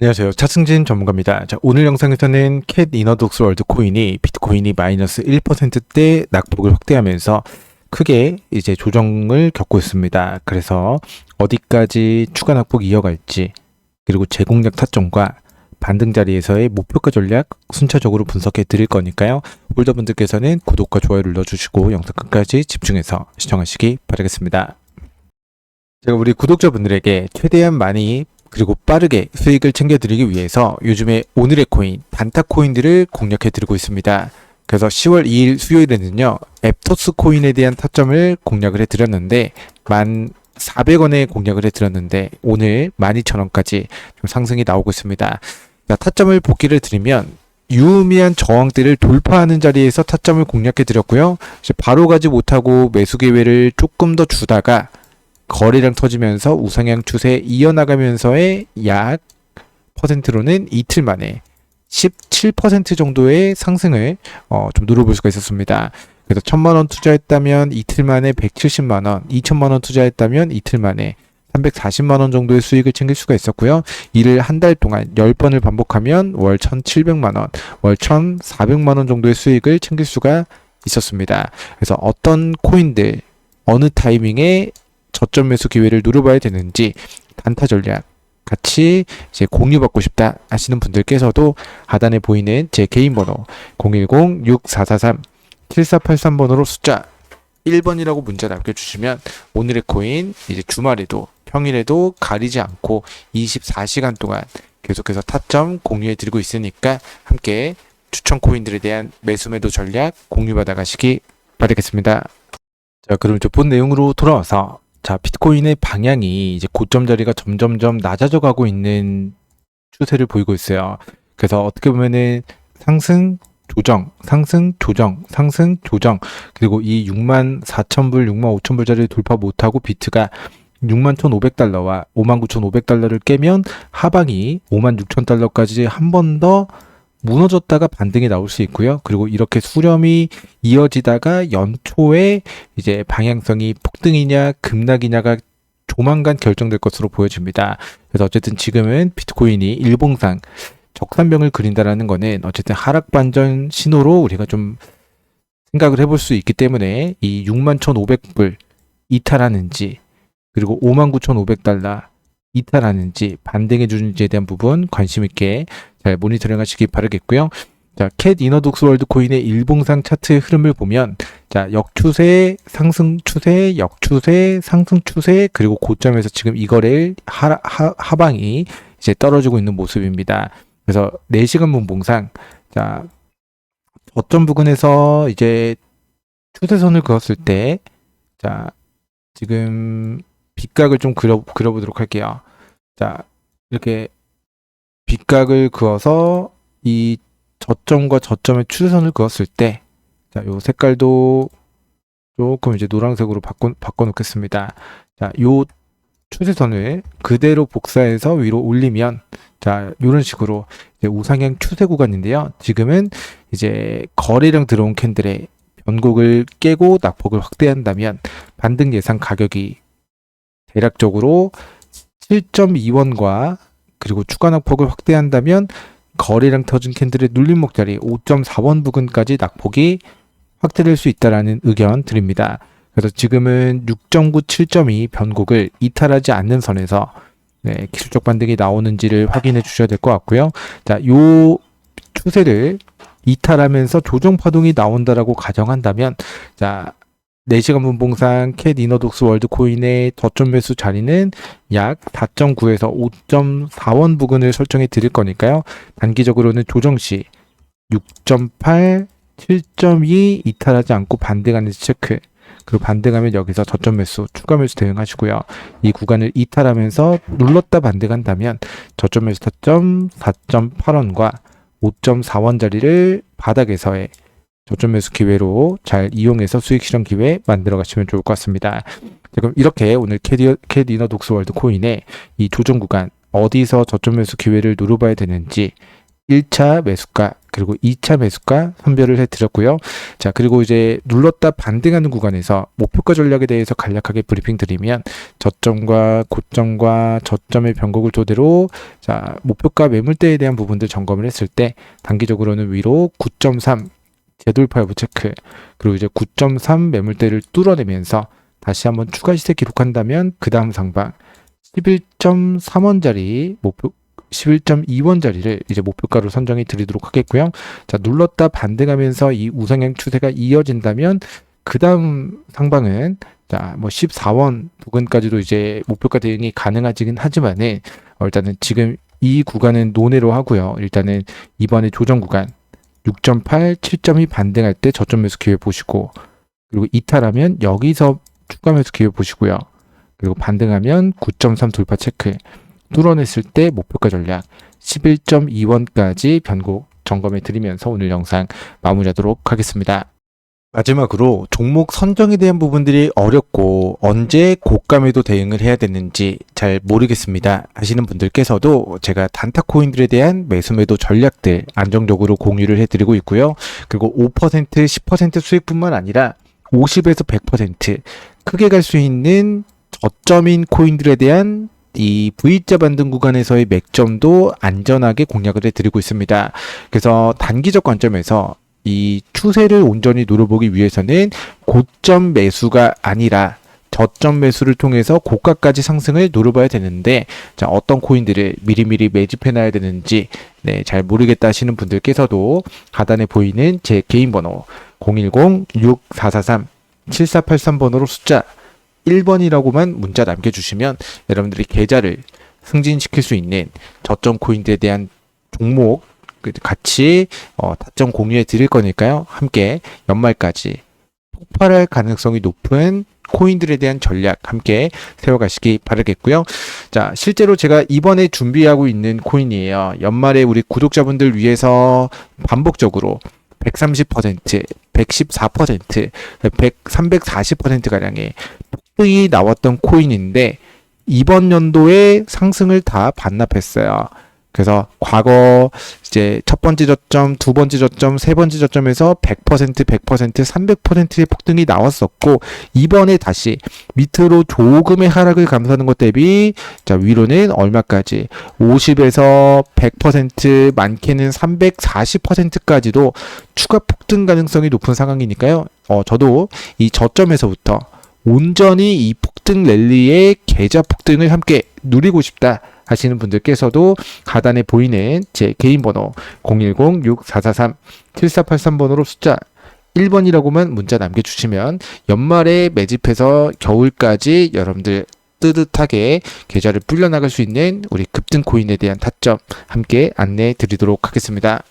안녕하세요. 차승진 전문가입니다. 자, 오늘 영상에서는 캣 이너독스 월드 코인이 비트코인이 마이너스 1%대 낙폭을 확대하면서 크게 이제 조정을 겪고 있습니다. 그래서 어디까지 추가 낙폭 이어갈지 그리고 제공력 타점과 반등 자리에서의 목표가 전략 순차적으로 분석해 드릴 거니까요. 홀더분들께서는 구독과 좋아요를 눌러주시고 영상 끝까지 집중해서 시청하시기 바라겠습니다. 제가 우리 구독자분들에게 최대한 많이 그리고 빠르게 수익을 챙겨드리기 위해서 요즘에 오늘의 코인, 단타 코인들을 공략해 드리고 있습니다. 그래서 10월 2일 수요일에는요, 앱토스 코인에 대한 타점을 공략을 해 드렸는데, 1,400원에 공략을 해 드렸는데, 오늘 12,000원까지 좀 상승이 나오고 있습니다. 자, 타점을 복귀를 드리면, 유의미한 저항대를 돌파하는 자리에서 타점을 공략해 드렸고요. 이제 바로 가지 못하고 매수 기회를 조금 더 주다가, 거래량 터지면서 우상향 추세 이어나가면서의 약 퍼센트로는 이틀 만에 17% 정도의 상승을 어, 좀 누려볼 수가 있었습니다. 그래서 1000만 원 투자했다면 이틀 만에 170만 원, 2000만 원 투자했다면 이틀 만에 340만 원 정도의 수익을 챙길 수가 있었고요. 이를 한 달 동안 10번을 반복하면 월 1,700만 원, 월 1,400만 원 정도의 수익을 챙길 수가 있었습니다. 그래서 어떤 코인들 어느 타이밍에 저점 매수 기회를 누려봐야 되는지 단타 전략 같이 이제 공유받고 싶다 하시는 분들께서도 하단에 보이는 제 개인 번호 010-6443-7483번호로 숫자 1번이라고 문자 남겨주시면 오늘의 코인 이제 주말에도 평일에도 가리지 않고 24시간 동안 계속해서 타점 공유해 드리고 있으니까 함께 추천 코인들에 대한 매수 매도 전략 공유 받아 가시기 바라겠습니다. 자, 그럼 이제 본 내용으로 돌아와서 자, 비트코인의 방향이 이제 고점 자리가 점점점 낮아져 가고 있는 추세를 보이고 있어요. 그래서 어떻게 보면은 상승, 조정, 상승, 조정, 상승, 조정. 그리고 이 6만 4천 불, 6만 5천 불짜리를 돌파 못하고 비트가 6만 1,500달러와 5만 9,500달러를 깨면 하방이 5만 6천 달러까지 한 번 더 무너졌다가 반등이 나올 수 있고요. 그리고 이렇게 수렴이 이어지다가 연초에 이제 방향성이 폭등이냐 급락이냐가 조만간 결정될 것으로 보여집니다. 그래서 어쨌든 지금은 비트코인이 일봉상 적산병을 그린다라는 거는 어쨌든 하락 반전 신호로 우리가 좀 생각을 해볼 수 있기 때문에 이 61,500불 이탈하는지 그리고 59,500달러 이탈하는지 반등해 주는지에 대한 부분 관심 있게 잘 모니터링 하시기 바라겠고요. 자, 캣 이너독스 월드 코인의 일봉상 차트 흐름을 보면 자, 역추세, 상승 추세, 역추세, 상승 추세, 그리고 고점에서 지금 이거를 하, 하, 하방이 이제 떨어지고 있는 모습입니다. 그래서 4시간 분봉상 자, 저점 부근에서 이제 추세선을 그었을 때 자, 지금 빗각을 좀 그려, 그려보도록 할게요. 자, 이렇게 빗각을 그어서 이 저점과 저점의 추세선을 그었을 때, 자, 요 색깔도 조금 이제 노란색으로 바꿔, 바꿔놓겠습니다. 자, 요 추세선을 그대로 복사해서 위로 올리면, 자, 요런 식으로 이제 우상향 추세 구간인데요. 지금은 이제 거래량 들어온 캔들의 변곡을 깨고 낙폭을 확대한다면 반등 예상 가격이 대략적으로 7.2원과 그리고 추가 낙폭을 확대한다면 거래량 터진 캔들의 눌림목 자리 5.4원 부근까지 낙폭이 확대될 수 있다라는 의견 드립니다. 그래서 지금은 6.9, 7.2 변곡을 이탈하지 않는 선에서 네, 기술적 반등이 나오는지를 확인해 주셔야 될 것 같고요. 자, 요 추세를 이탈하면서 조정 파동이 나온다라고 가정한다면 자, 4시간 분봉상 캣 이너독스 월드 코인의 저점 매수 자리는 약 4.9에서 5.4원 부근을 설정해 드릴 거니까요. 단기적으로는 조정 시 6.8, 7.2 이탈하지 않고 반등하는지 체크. 그리고 반등하면 여기서 저점 매수, 추가 매수 대응하시고요. 이 구간을 이탈하면서 눌렀다 반등한다면 저점 매수 타점 4.8원과 5.4원 자리를 바닥에서의 저점 매수 기회로 잘 이용해서 수익 실현 기회 만들어 가시면 좋을 것 같습니다. 자, 그럼 이렇게 오늘 캐디, 캐디너 독스 월드 코인의 이 조정 구간 어디서 저점 매수 기회를 누려봐야 되는지 1차 매수가 그리고 2차 매수가 선별을 해 드렸고요. 자, 그리고 이제 눌렀다 반등하는 구간에서 목표가 전략에 대해서 간략하게 브리핑 드리면 저점과 고점과 저점의 변곡을 토대로 자, 목표가 매물대에 대한 부분들 점검을 했을 때 단기적으로는 위로 9.3 재돌파 여부 체크 그리고 이제 9.3 매물대를 뚫어내면서 다시 한번 추가 시세 기록한다면 그 다음 상방 11.3원짜리 목표 11.2원짜리를 이제 목표가로 선정해 드리도록 하겠고요. 자, 눌렀다 반등하면서 이 우상향 추세가 이어진다면 그 다음 상방은 자, 뭐 14원 부근까지도 이제 목표가 대응이 가능하지긴 하지만은 어, 일단은 지금 이 구간은 논외로 하고요. 일단은 이번에 조정 구간 6.8, 7.2 반등할 때 저점 매수 기회 보시고 그리고 이탈하면 여기서 추가 매수 기회 보시고요. 그리고 반등하면 9.3 돌파 체크 뚫어냈을 때 목표가 전략 11.2원까지 변곡 점검해 드리면서 오늘 영상 마무리하도록 하겠습니다. 마지막으로 종목 선정에 대한 부분들이 어렵고 언제 고감에도 대응을 해야 되는지 잘 모르겠습니다 하시는 분들께서도 제가 단타 코인들에 대한 매수 매도 전략들 안정적으로 공유를 해드리고 있고요. 그리고 5% 10% 수익뿐만 아니라 50에서 100% 크게 갈 수 있는 저점인 코인들에 대한 이 V자 반등 구간에서의 맥점도 안전하게 공략을 해드리고 있습니다. 그래서 단기적 관점에서 이 추세를 온전히 노려보기 위해서는 고점 매수가 아니라 저점 매수를 통해서 고가까지 상승을 노려봐야 되는데 자 어떤 코인들을 미리미리 매집해 놔야 되는지 네, 잘 모르겠다 하시는 분들께서도 하단에 보이는 제 개인 번호 010-6443-7483번호로 숫자 1번이라고만 문자 남겨주시면 여러분들이 계좌를 승진시킬 수 있는 저점 코인들에 대한 종목 그 같이 어, 타점 공유해 드릴 거니까요. 함께 연말까지 폭발할 가능성이 높은 코인들에 대한 전략 함께 세워가시기 바라겠고요. 자, 실제로 제가 이번에 준비하고 있는 코인이에요. 연말에 우리 구독자분들 위해서 반복적으로 130%, 114%, 100, 340%가량의 폭등이 나왔던 코인인데 이번 연도에 상승을 다 반납했어요. 그래서 과거 이제 첫 번째 저점, 두 번째 저점, 세 번째 저점에서 100%, 100%, 300%의 폭등이 나왔었고 이번에 다시 밑으로 조금의 하락을 감수하는 것 대비 자 위로는 얼마까지 50에서 100% 많게는 340%까지도 추가 폭등 가능성이 높은 상황이니까요. 어 저도 이 저점에서부터 온전히 이 폭등 랠리의 계좌 폭등을 함께 누리고 싶다. 하시는 분들께서도 하단에 보이는 제 개인 번호 010-6443-7483번호로 숫자 1번이라고만 문자 남겨주시면 연말에 매집해서 겨울까지 여러분들 뜨뜻하게 계좌를 불려나갈 수 있는 우리 급등 코인에 대한 타점 함께 안내해 드리도록 하겠습니다.